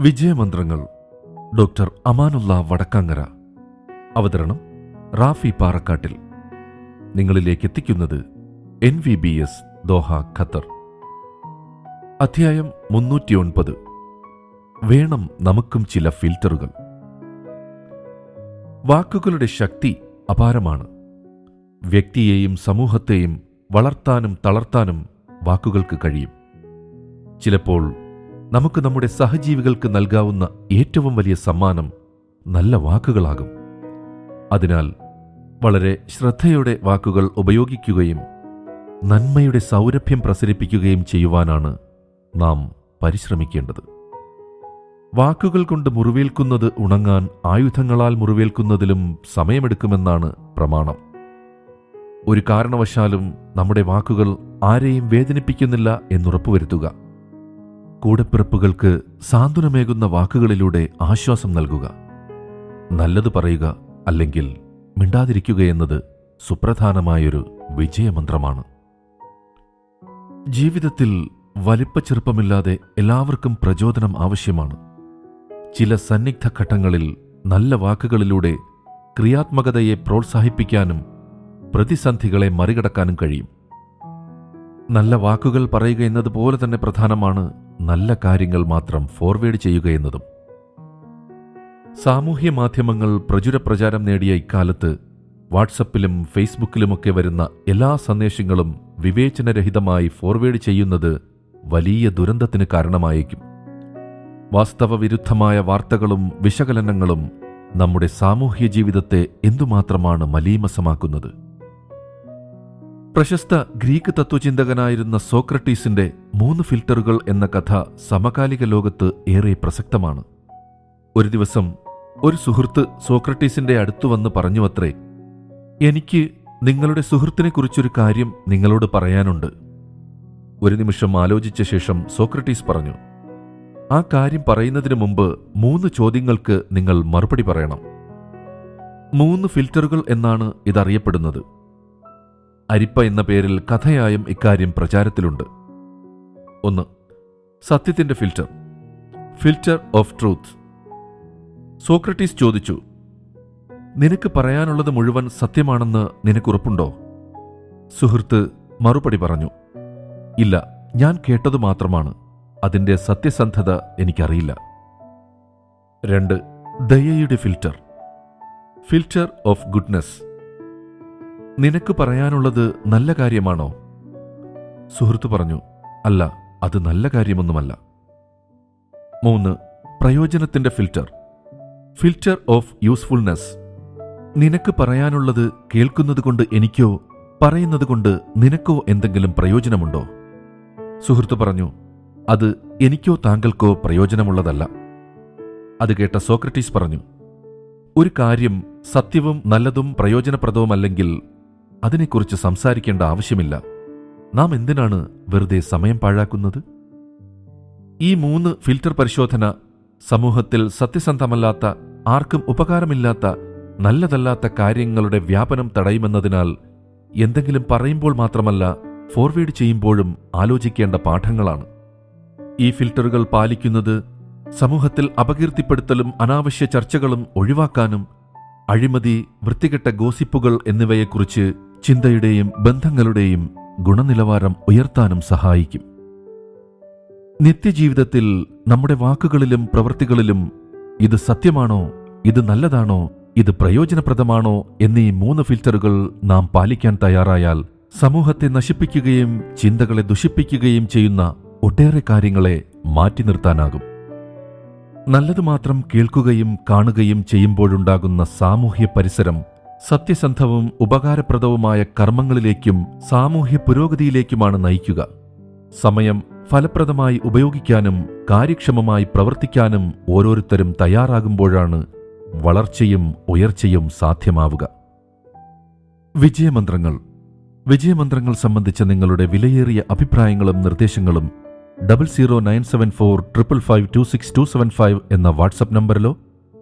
വിജയമന്ത്രങ്ങൾ doctor Amanullah Vadakkangara. അവതരണം റാഫി പാറക്കാട്ടിൽ. നിങ്ങളിലേക്ക് എത്തിക്കുന്നത് N V B S Doha Qatar. അധ്യായം മുന്നൂറ്റിയൊൻപത്. വേണം നമുക്കും ചില ഫിൽറ്ററുകൾ. വാക്കുകളുടെ ശക്തി അപാരമാണ്. വ്യക്തിയെയും സമൂഹത്തെയും വളർത്താനും തളർത്താനും വാക്കുകൾക്ക് കഴിയും. ചിലപ്പോൾ നമുക്ക് നമ്മുടെ സഹജീവികൾക്ക് നൽകാവുന്ന ഏറ്റവും വലിയ സമ്മാനം നല്ല വാക്കുകളാകും. അതിനാൽ വളരെ ശ്രദ്ധയോടെ വാക്കുകൾ ഉപയോഗിക്കുകയും നന്മയുടെ സൗരഭ്യം പ്രസരിപ്പിക്കുകയും ചെയ്യുവാനാണ് നാം പരിശ്രമിക്കേണ്ടത്. വാക്കുകൾ കൊണ്ട് മുറിവേൽക്കുന്നത് ഉണങ്ങാൻ ആയുധങ്ങളാൽ മുറിവേൽക്കുന്നതിലും സമയമെടുക്കുമെന്നാണ് പ്രമാണം. ഒരു കാരണവശാലും നമ്മുടെ വാക്കുകൾ ആരെയും വേദനിപ്പിക്കുന്നില്ല എന്നുറപ്പുവരുത്തുക. കൂടെപ്പിറപ്പുകൾക്ക് സാന്ത്വനമേകുന്ന വാക്കുകളിലൂടെ ആശ്വാസം നൽകുക. നല്ലത് പറയുക അല്ലെങ്കിൽ മിണ്ടാതിരിക്കുകയെന്നത് സുപ്രധാനമായൊരു വിജയമന്ത്രമാണ്. ജീവിതത്തിൽ വലിപ്പച്ചെറുപ്പമില്ലാതെ എല്ലാവർക്കും പ്രചോദനം ആവശ്യമാണ്. ചില സന്നിഗ്ധ ഘട്ടങ്ങളിൽ നല്ല വാക്കുകളിലൂടെ ക്രിയാത്മകതയെ പ്രോത്സാഹിപ്പിക്കാനും പ്രതിസന്ധികളെ മറികടക്കാനും കഴിയും. നല്ല വാക്കുകൾ പറയുക എന്നതുപോലെ തന്നെ പ്രധാനമാണ് നല്ല കാര്യങ്ങൾ മാത്രം ഫോർവേഡ് ചെയ്യുക എന്നതും. സാമൂഹ്യ മാധ്യമങ്ങൾ പ്രചുര പ്രചാരം നേടിയ ഇക്കാലത്ത് വാട്സപ്പിലും ഫേസ്ബുക്കിലുമൊക്കെ വരുന്ന എല്ലാ സന്ദേശങ്ങളും വിവേചനരഹിതമായി ഫോർവേഡ് ചെയ്യുന്നത് വലിയ ദുരന്തത്തിന് കാരണമായേക്കും. വാസ്തവവിരുദ്ധമായ വാർത്തകളും വിശകലനങ്ങളും നമ്മുടെ സാമൂഹ്യ ജീവിതത്തെ എന്തുമാത്രമാണ് മലീമസമാക്കുന്നത്? പ്രശസ്ത ഗ്രീക്ക് തത്വചിന്തകനായിരുന്ന സോക്രട്ടീസിന്റെ മൂന്ന് ഫിൽട്ടറുകൾ എന്ന കഥ സമകാലിക ലോകത്ത് ഏറെ പ്രസക്തമാണ്. ഒരു ദിവസം ഒരു സുഹൃത്ത് സോക്രട്ടീസിന്റെ അടുത്തു വന്ന് പറഞ്ഞുവത്രേ എനിക്ക് നിങ്ങളുടെ സുഹൃത്തിനെക്കുറിച്ചൊരു കാര്യം നിങ്ങളോട് പറയാനുണ്ട്. ഒരു നിമിഷം ആലോചിച്ച ശേഷം സോക്രട്ടീസ് പറഞ്ഞു ആ കാര്യം പറയുന്നതിന് മുമ്പ് മൂന്ന് ചോദ്യങ്ങൾക്ക് നിങ്ങൾ മറുപടി പറയണം. മൂന്ന് ഫിൽറ്ററുകൾ എന്നാണ് ഇതറിയപ്പെടുന്നത്. അരിപ്പ എന്ന പേരിൽ കഥയായും ഇക്കാര്യം പ്രചാരത്തിലുണ്ട്. ഒന്ന് സത്യത്തിന്റെ filter. Filter of truth. Socrates ചോദിച്ചു നിനക്ക് പറയാനുള്ളത് മുഴുവൻ സത്യമാണെന്ന് നിനക്കുറപ്പുണ്ടോ? സുഹൃത്ത് മറുപടി പറഞ്ഞു ഇല്ല ഞാൻ കേട്ടതു മാത്രമാണ്. അതിന്റെ സത്യസന്ധത എനിക്കറിയില്ല. രണ്ട് ദയയുടെ ഫിൽറ്റർ. Filter of goodness. നിനക്ക് പറയാനുള്ളത് നല്ല കാര്യമാണോ? സുഹൃത്ത് പറഞ്ഞു അല്ല അത് നല്ല കാര്യമൊന്നുമല്ല. മൂന്ന് പ്രയോജനത്തിന്റെ ഫിൽറ്റർ. Filter of usefulness. നിനക്ക് പറയാനുള്ളത് കേൾക്കുന്നതുകൊണ്ട് എനിക്കോ പറയുന്നത് കൊണ്ട് നിനക്കോ എന്തെങ്കിലും പ്രയോജനമുണ്ടോ? സുഹൃത്ത് പറഞ്ഞു അത് എനിക്കോ താങ്കൾക്കോ പ്രയോജനമുള്ളതല്ല. അത് കേട്ട സോക്രട്ടീസ് പറഞ്ഞു ഒരു കാര്യം സത്യവും നല്ലതും പ്രയോജനപ്രദവുമല്ലെങ്കിൽ അതിനെക്കുറിച്ച് സംസാരിക്കേണ്ട ആവശ്യമില്ല. നാം എന്തിനാണ് വെറുതെ സമയം പാഴാക്കുന്നത്? ഈ മൂന്ന് ഫിൽറ്റർ പരിശോധന സമൂഹത്തിൽ സത്യസന്ധമല്ലാത്ത ആർക്കും ഉപകാരമില്ലാത്ത നല്ലതല്ലാത്ത കാര്യങ്ങളുടെ വ്യാപനം തടയുമെന്നതിനാൽ എന്തെങ്കിലും പറയുമ്പോൾ മാത്രമല്ല ഫോർവേഡ് ചെയ്യുമ്പോഴും ആലോചിക്കേണ്ട പാഠങ്ങളാണ്. ഈ ഫിൽറ്ററുകൾ പാലിക്കുന്നത് സമൂഹത്തിൽ അപകീർത്തിപ്പെടുത്തലും അനാവശ്യ ചർച്ചകളും ഒഴിവാക്കാനും അഴിമതി വൃത്തികെട്ട ഗോസിപ്പുകൾ എന്നിവയെക്കുറിച്ച് ചിന്തയുടെയും ബന്ധങ്ങളുടെയും ഗുണനിലവാരം ഉയർത്താനും സഹായിക്കും. നിത്യജീവിതത്തിൽ നമ്മുടെ വാക്കുകളിലും പ്രവൃത്തികളിലും ഇത് സത്യമാണോ ഇത് നല്ലതാണോ ഇത് പ്രയോജനപ്രദമാണോ എന്നീ മൂന്ന് ഫിൽറ്ററുകൾ നാം പാലിക്കാൻ തയ്യാറായാൽ സമൂഹത്തെ നശിപ്പിക്കുകയും ചിന്തകളെ ദുഷിപ്പിക്കുകയും ചെയ്യുന്ന ഒട്ടേറെ കാര്യങ്ങളെ മാറ്റി നിർത്താനാകും. നല്ലത് മാത്രം കേൾക്കുകയും കാണുകയും ചെയ്യുമ്പോഴുണ്ടാകുന്ന സാമൂഹ്യ പരിസരം സത്യസന്ധവും ഉപകാരപ്രദവുമായ കർമ്മങ്ങളിലേക്കും സാമൂഹ്യ പുരോഗതിയിലേക്കുമാണ് നയിക്കുക. സമയം ഫലപ്രദമായി ഉപയോഗിക്കാനും കാര്യക്ഷമമായി പ്രവർത്തിക്കാനും ഓരോരുത്തരും തയ്യാറാകുമ്പോഴാണ് വളർച്ചയും ഉയർച്ചയും സാധ്യമാവുക. വിജയമന്ത്രങ്ങൾ. വിജയമന്ത്രങ്ങൾ സംബന്ധിച്ച നിങ്ങളുടെ വിലയേറിയ അഭിപ്രായങ്ങളും നിർദ്ദേശങ്ങളും double zero nine seven four triple five two six two seven five എന്ന വാട്സപ്പ് നമ്പറിലോ